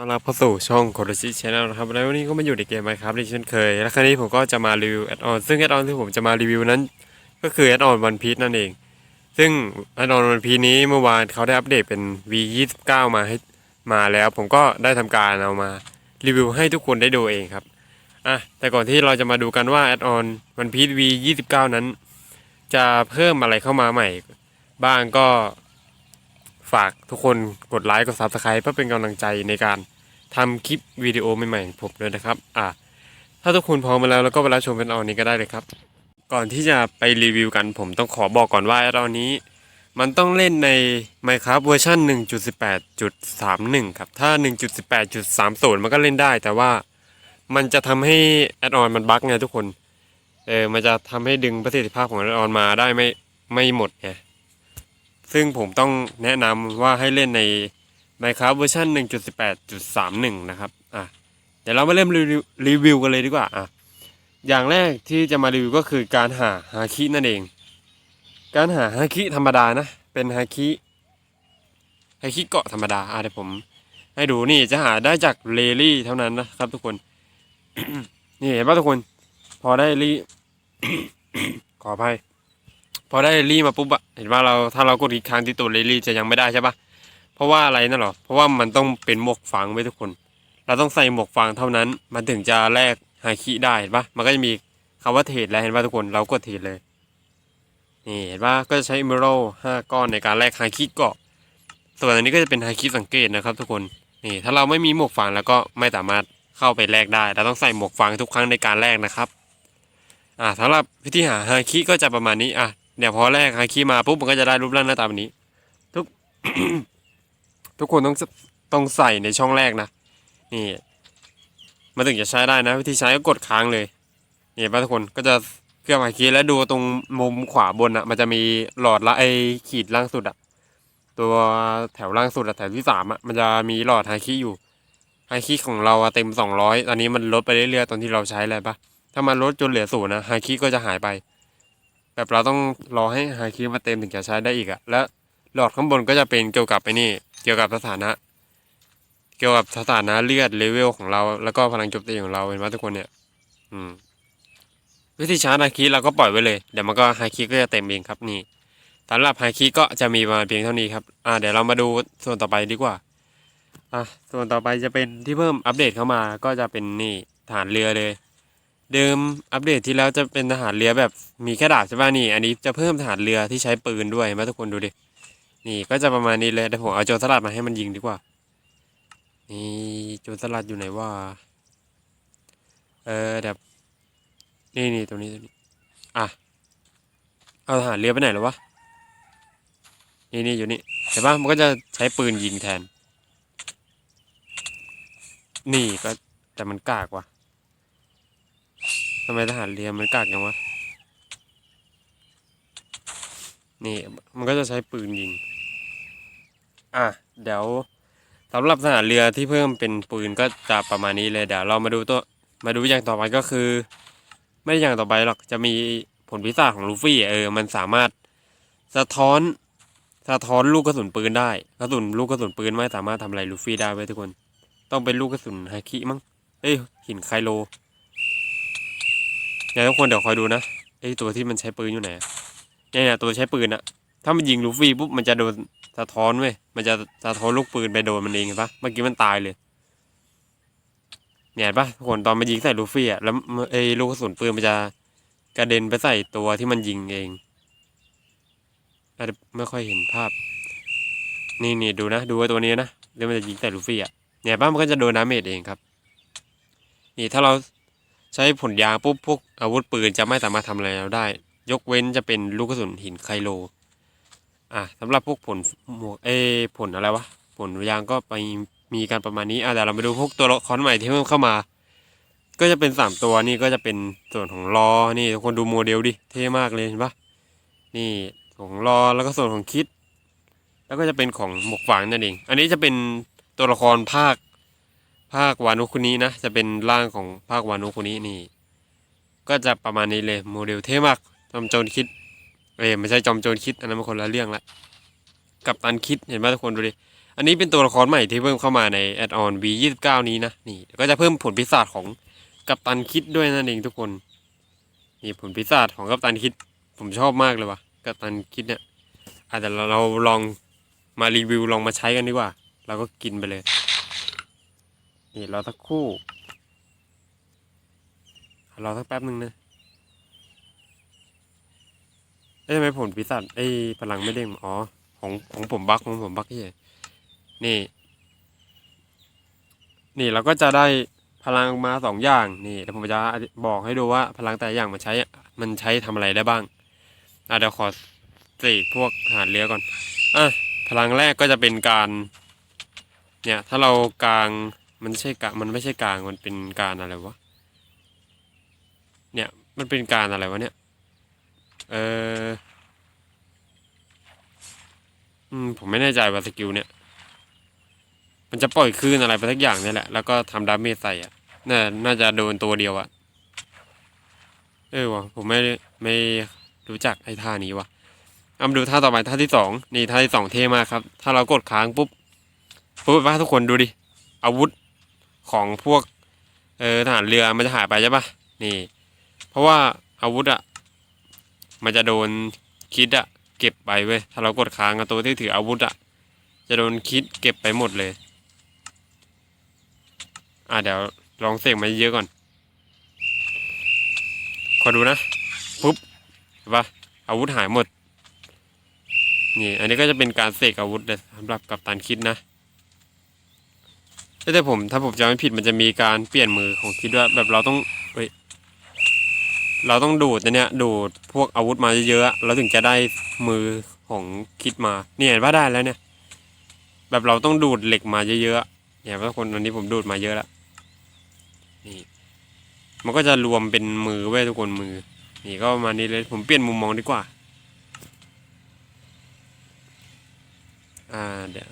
ต้อนรับเข้าสู่ช่องโคโดชิชแนลนะครับแล้ววันนี้ก็มาอยู่ในเกมไหมครับที่เช่นเคย และครั้งนี้ผมก็จะมารีวิวแอดออนซึ่งแอดออนที่ผมจะมารีวิวนั้น ก็คือแอดออนวันพี e นั่นเอง ซึ่งแอดออนวันพี e นี้เมื่อวานเขาได้อัปเดตเป็น V29 มาให้มาแล้ว ผมก็ได้ทำการเอามารีวิวให้ทุกคนได้ดูเองครับอะแต่ก่อนที่เราจะมาดูกันว่าแอดออนวันพี e V29 นั้น จะเพิ่มอะไรเข้ามาใหม่ บ้างก็ ฝากทุกคนกดไลค์กด Subscribe เพื่อเป็นกำลังใจในการทำคลิปวิดีโอใหม่ๆของผมด้วยนะครับ อะถ้าทุกคนพร้อมมาแล้วแล้วก็ไปรับชมเป็นออนนี้ก็ได้เลยครับ ก่อนที่จะไปรีวิวกันผมต้องขอบอกก่อนว่าตอนนี้ มันต้องเล่นใน Minecraft เวอร์ชัน1.18.31 ครับ ถ้า 1.18.30 มันก็เล่นได้ แต่ว่ามันจะทำให้แอดออนมันบั๊กไงทุกคน เออ มันจะทำให้ดึงประสิทธิภาพของแอดออนมาได้ไม่ไม่หมดไง ซึ่งผมต้องแนะนำว่าให้เล่นใน Minecraft เวอร์ชัน1.18.31 นะครับอะเดี๋ยวเรามาเริ่มรีวิวรีวิวกันเลยดีกว่าอะอย่างแรกที่จะมารีวิวก็คือการหาฮาคินั่นเอง การหาฮาคิธรรมดานะ เป็นฮาคิฮาคิเกาะธรรมดาอะเดี๋ยวผม ให้ดูนี่จะหาได้จากเลลี่เท่านั้นนะครับทุกคน นี่เห็นป่ะทุกคน พอได้ลี่ขออภัย พอได้เรลลี่มาปุ๊บอะเห็นว่าเราถ้าเรากดอีกครั้งที่ตัวเรลลี่จะยังไม่ได้ใช่ปะเพราะว่าอะไรนั่นหรอเพราะว่ามันต้องเป็นหมวกฟางไว้ทุกคน เราต้องใส่หมวกฟางเท่านั้น มันถึงจะแลกฮาคิได้เห็นปะมันก็จะมีคำว่าเทรดแล้วเห็นปะทุกคนเรากดเทรดเลยนี่เห็นปะก็จะใช้เมอรัลห้าก้อนในการแลกฮาคิเกาะส่วนอันนี้ก็จะเป็นฮาคิสังเกตนะครับ ทุกคนนี่ถ้าเราไม่มีหมวกฟางแล้วก็ไม่สามารถเข้าไปแลกได้ เราต้องใส่หมวกฟางทุกครั้งในการแลกนะครับ อ่าสำหรับวิธีหาฮาคิก็จะประมาณนี้อะ เดี๋ยวพอแรกฮาคิมาปุ๊บมันก็จะได้รูปร่างหน้าตาแบบนี้ ทุก ทุกคนต้องต้องใส่ในช่องแรกนะ นี่ มันถึงจะใช้ได้นะ วิธีใช้ก็กดค้างเลย นี่ป่ะทุกคนก็จะเครื่องฮาคิแล้วดูตรงมุมขวาบนอะ มันจะมีหลอดละไอขีดล่างสุดอะ ตัวแถวล่างสุดอะแถวที่สามอะมันจะมีหลอดฮาคิอยู่ฮาคิของเราอะเต็มสองร้อยตอนนี้มันลดไปเรื่อยๆ ตอนที่เราใช้อะไรปะถ้ามันลดจนเหลือศูนย์นะฮาคิก็จะหายไป แบบเราต้องรอให้ฮาคิมาเต็มถึงจะใช้ได้อีกอะและหลอดข้างบนก็จะเป็นเกี่ยวกับไปนี่ เกี่ยวกับสถานะ เกี่ยวกับสถานะเลือดเลเวลของเรา แล้วก็พลังโจมตีของเราเห็นไหมทุกคนเนี่ย อืม วิธีชาร์จฮาคิเราก็ปล่อยไว้เลย เดี๋ยวมันก็ฮาคิก็จะเต็มเองครับนี่สำหรับฮาคิก็จะมีประมาณเพียงเท่านี้ครับ อ่า เดี๋ยวเรามาดูส่วนต่อไปดีกว่า อะส่วนต่อไปจะเป็นที่เพิ่มอัปเดตเข้ามา ก็จะเป็นนี่ฐานเรือเลย เดิมอัปเดตที่แล้วจะเป็นทหารเรือแบบมีแค่ดาบใช่ป่ะนี่ อันนี้จะเพิ่มทหารเรือที่ใช้ปืนด้วยไหมาทุกคนดูดิ นี่ก็จะประมาณนี้เลยเดี๋ยวผมเอาโจรสลัดมาให้มันยิงดีกว่า นี่โจรสลัดอยู่ไหนวะเออเดี๋ยวนี่นี่ตรงนี้ตรงนี้ อะ เอาทหารเรือไปไหนแล้ววะ นี่นี่อยู่นี่เห็นป่ะมันก็จะใช้ปืนยิงแทน นี่ก็แต่มันกากว่ะ ทำไมทหารเรือมันกากยังวะ นี่มันก็จะใช้ปืนยิง อะ เดี๋ยวสำหรับทหารเรือที่เพิ่มเป็นปืนก็จะประมาณนี้เลยเดี๋ยวเรามาดูตัวมาดูอย่างต่อไปก็คือ ไม่อย่างต่อไปหรอกจะมีผลพิศาจของลูฟี่เออมันสามารถสะท้อนสะท้อนลูกกระสุนปืนได้กระสุนลูกกระสุนปืนไม่สามารถทำอะไรลูฟี่ได้เว้ยทุกคน ต้องเป็นลูกกระสุนฮาคิมั้งเอ้ยหินไคโล เนี่ยทุกคนเดี๋ยวคอยดูนะไอตัวที่มันใช้ปืนอยู่ไหนเนี่ยเนี่ยตัวใช้ปืนอะถ้ามันยิงลูฟี่ปุ๊บมันจะโดนสะท้อนเว้ยมันจะสะท้อนลูกปืนไปโดนมันเองเห็นปะเมื่อกี้มันตายเลย เนี่ยเห็นปะทุกคนตอนมันยิงใส่ลูฟี่อะแล้วไอลูกกระสุนปืนมันจะกระเด็นไปใส่ตัวที่มันยิงเองอาจจะไม่ค่อยเห็นภาพ นี่นี่ดูนะดูไอ้ตัวนี้นะแล้วมันจะยิงใส่ลูฟี่อะเนี่ยป้ามันก็จะโดนดาเมจเองครับ นี่ถ้าเรา ใช้ผลยางปุ๊บพวกอาวุธปืนจะไม่สามารถทำอะไรเราได้ ยกเว้นจะเป็นลูกกระสุนหินไคโล อะสำหรับพวกผลหมวกเอยผลอะไรวะ ผลยางก็ไปมีการประมาณนี้อะเดี๋ยวเรามาดูพวกตัวละครใหม่ที่เพิ่มเข้ามา ก็จะเป็นสามตัวนี่ก็จะเป็นส่วนของลอนี่ทุกคนดูโมเดลดิเท่มากเลยเห็นปะนี่ส่วนของล้อแล้วก็ส่วนของคิด แล้วก็จะเป็นของหมวกฟางนั่นเอง อันนี้จะเป็นตัวละครภาค ภาควานุคุนี้นะ จะเป็นร่างของภาควานุคุนี้นี่ ก็จะประมาณนี้เลยโมเดลเท่มากจอมโจรคิดเอ้ยไม่ใช่จอมโจรคิดอันนั้นมันคนละเรื่องละกับตันคิดเห็นไหมทุกคนดูดิอันนี้เป็นตัวละครใหม่ที่เพิ่มเข้ามาในแอดออน V29 นี้นะนี่ก็จะเพิ่มผลพิศาจของกัปตันคิดด้วยนั่นเองทุกคนนี่ผลพิศาจของกัปตันคิด ผมชอบมากเลยว่ะกัปตันคิดเนี่ยอาจจะเราลองมารีวิวลองมาใช้กันดีกว่า เราก็กินไปเลย นี่รอสักคู่รอสักแป๊บหนึ่งนะเอ้ยทำไมผลพิศาจไอ้พลังไม่เด้งอ๋อของของผมบักของผมบักที่นี่ นี่เราก็จะได้พลังมาสองอย่างนี่เดี๋ยวผมจะบอกให้ดูว่าพลังแต่ละอย่างมันใช้มันใช้ทำอะไรได้บ้างอะเดี๋ยวขอเสกพวกหารเรือก่อนอะพลังแรกก็จะเป็นการ เนี่ยถ้าเรากลาง มันไม่ใช่กามันไม่ใช่กลางมันเป็นการอะไรวะ เนี่ยมันเป็นการอะไรวะเนี่ย เอออืมผมไม่แน่ใจว่าสกิลเนี่ย มันจะปล่อยคลื่นอะไรไปสักอย่างนี่แหละ แล้วก็ทำดาเมจใส่อะ น่า น่าจะโดนตัวเดียวอะเออวะผมไม่ไม่รู้จักไอ้ท่านี้วะเอามาดูท่าต่อไปท่าที่สองนี่ท่าที่สองเท่มากครับ ถ้าเรากดค้างปุ๊บปุ๊บว่าทุกคนดูดิอาวุธ ของพวกเออทหารเรือมันจะหายไปใช่ปะนี่ เพราะว่าอาวุธอะมันจะโดนคิดอะเก็บไปเว้ยถ้าเรากดค้างตัวที่ถืออาวุธอะจะโดนคิดเก็บไปหมดเลย อะเดี๋ยวลองเสกมาเยอะก่อน ขอดูนะปุ๊บเห็นปะอาวุธหายหมด นี่ อันนี้ก็จะเป็นการเสกอาวุธสำหรับกัปตันคิดนะ แต่ผมถ้าผมจำไม่ผิดมันจะมีการเปลี่ยนมือของคิดว่าแบบเราต้องเฮ้ยเราต้องดูดนะเนี่ยดูดพวกอาวุธมาเยอะๆเราถึงจะได้มือของคิดมาเนี่ยเห็นว่าได้แล้วเนี่ย แบบเราต้องดูดเหล็กมาเยอะๆเนี่ยทุกคนวันนี้ผมดูดมาเยอะแล้วนี่มันก็จะรวมเป็นมือไว้ยทุกคนมือ นี่ก็มานี้เลยผมเปลี่ยนมุมมองดีกว่า อ่าเดี๋ยว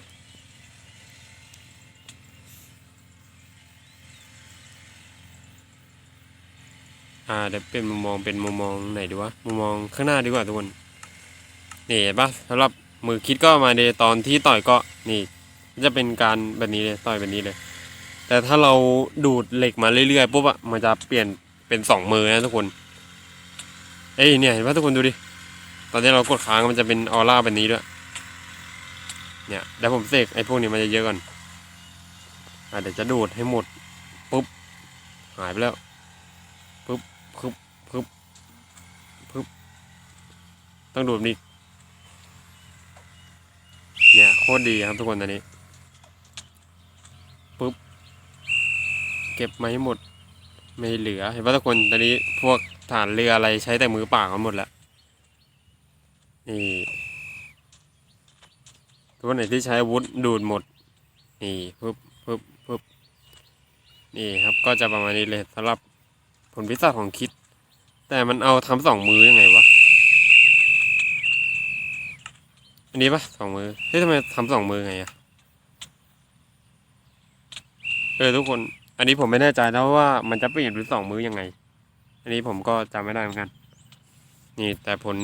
อ่าเดี๋ยวเปลี่ยนมุมมองเป็นมุมมองไหนดีวะมุมมองข้างหน้าดีกว่าทุกคนนี่เห็นปะสำหรับมือคิดก็มาในตอนที่ต่อยก็นี่ จะเป็นการแบบนี้เลยต่อยแบบนี้เลย แต่ถ้าเราดูดเหล็กมาเรื่อยๆปุ๊บอะมันจะเปลี่ยนเป็นสองมือนะทุกคนเอ้ยเนี่ยเห็นปะทุกคนดูดิตอนนี้เรากดค้างมันจะเป็นออร่าแบบนี้ด้วยเนี่ยเดี๋ยวผมเสกไอ้พวกนี้มันจะเยอะก่อนอะเดี๋ยวจะดูดให้หมดปุ๊บหายไปแล้ว ปุ๊บปึ๊บปึ๊บปึ๊บต้องดูดนี่เนี่ยโคตรดีครับทุกคนตอนนี้ปึบเก็บมาให้หมด ไม่เหลือ เห็นว่าทุกคนตอนนี้พวกฐานเรืออะไรใช้แต่มือเปล่ากันหมดแล้วนี่ตัวไหนที่ใช้อาวุธดูดหมด นี่ปึ๊บปึ๊บปึ๊บนี่ครับก็จะประมาณนี้เลยสำหรับ ผลพิศาจของคิด แต่มันเอาทำสองมือยังไงวะ อันนี้ปะสองมือ เฮ้ยทำไมทำสองมือไงอะเออทุกคน อันนี้ผมไม่แน่ใจนะว่ามันจะเปลี่ยนเป็นสองมือยังไง อันนี้ผมก็จำไม่ได้เหมือนกัน นี่แต่ผล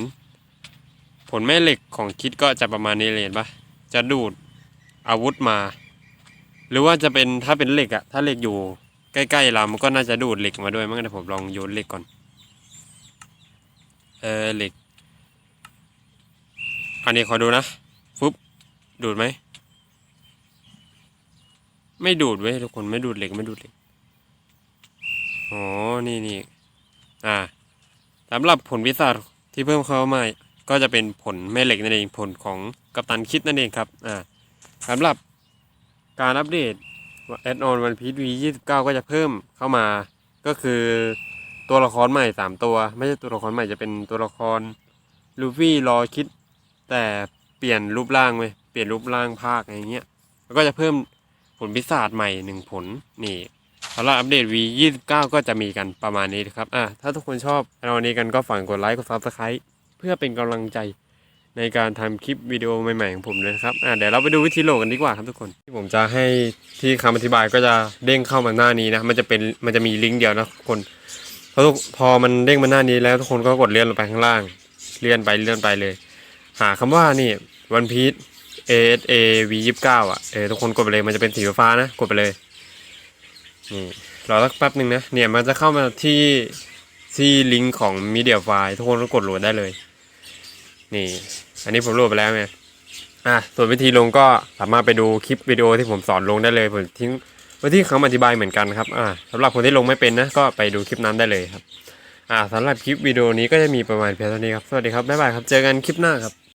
ผลแม่เหล็กของคิดก็จะประมาณนี้เลยปะจะดูดอาวุธมา หรือว่าจะเป็นถ้าเป็นเหล็กอะถ้าเหล็กอยู่ ใกล้ๆเรามันก็น่าจะดูดเหล็กมาด้วยมั้งเดี๋ยวผมลองโยนเหล็กก่อน เออเหล็ก อันนี้ขอดูนะฟึบดูดไหม ไม่ดูดเว้ยทุกคนไม่ดูดเหล็กไม่ดูดเหล็กอ๋อนี่นี่อ่าสำหรับผลพิศาที่เพิ่มเข้ามาก็จะเป็นผลแม่เหล็กนั่นเองผลของกัปตันคิดนั่นเองครับอ่าสำหรับการอัปเดต แอดออนวันพีทวียี่สิบเก้าก็จะเพิ่มเข้ามา ก็คือตัวละครใหม่สามตัว ไม่ใช่ตัวละครใหม่จะเป็นตัวละครลูฟี่รอคิด แต่เปลี่ยนรูปร่างเลยเปลี่ยนรูปร่างภาคอะไรเงี้ยแล้วก็จะเพิ่มผลพิศาจใหม่หนึ่งผลนี่สำหรับอัปเดต V 29ก็จะมีกันประมาณนี้นะครับ อะ ถ้าทุกคนชอบในวันนี้กันก็ฝากกดไลค์ กด Subscribe เพื่อเป็นกำลังใจ ในการทำคลิปวิดีโอใหม่ๆของผมเลยครับอะเดี๋ยวเราไปดูวิธีโหลดกันดีกว่าครับทุกคน ที่ผมจะให้ที่คำอธิบายก็จะเด้งเข้ามาหน้านี้นะ มันจะเป็นมันจะมีลิงก์เดียวนะทุกคนพอทุกพอมันเด้งมาหน้านี้แล้วทุกคนก็กดเลื่อนลงไปข้างล่าง เลื่อนไปเลื่อนไปเลย หาคำว่านี่วันพี e ASA V ยี่สิบเก้าอะเออทุกคนกดไปเลยมันจะเป็นสีฟ้านะกดไปเลยนี่รอสักแป๊บหนึ่งนะเนี่ยมันจะเข้ามาที่ที่ลิงก์ของมีเดียไฟล์ทุกคนก็กดโหลดได้เลย นี่ อันนี้ผมโหลดไปแล้วไงอะส่วนวิธีลงก็สามารถไปดูคลิปวิดีโอที่ผมสอนลงได้เลยผมทิ้งไว้ที่คำอธิบายเหมือนกันครับอ่าสำหรับคนที่ลงไม่เป็นนะก็ไปดูคลิปนั้นได้เลยครับอ่าสำหรับคลิปวิดีโอนี้ก็จะมีประมาณเพียงเท่านี้ครับ สวัสดีครับ บ๊ายบายครับ เจอกันคลิปหน้าครับ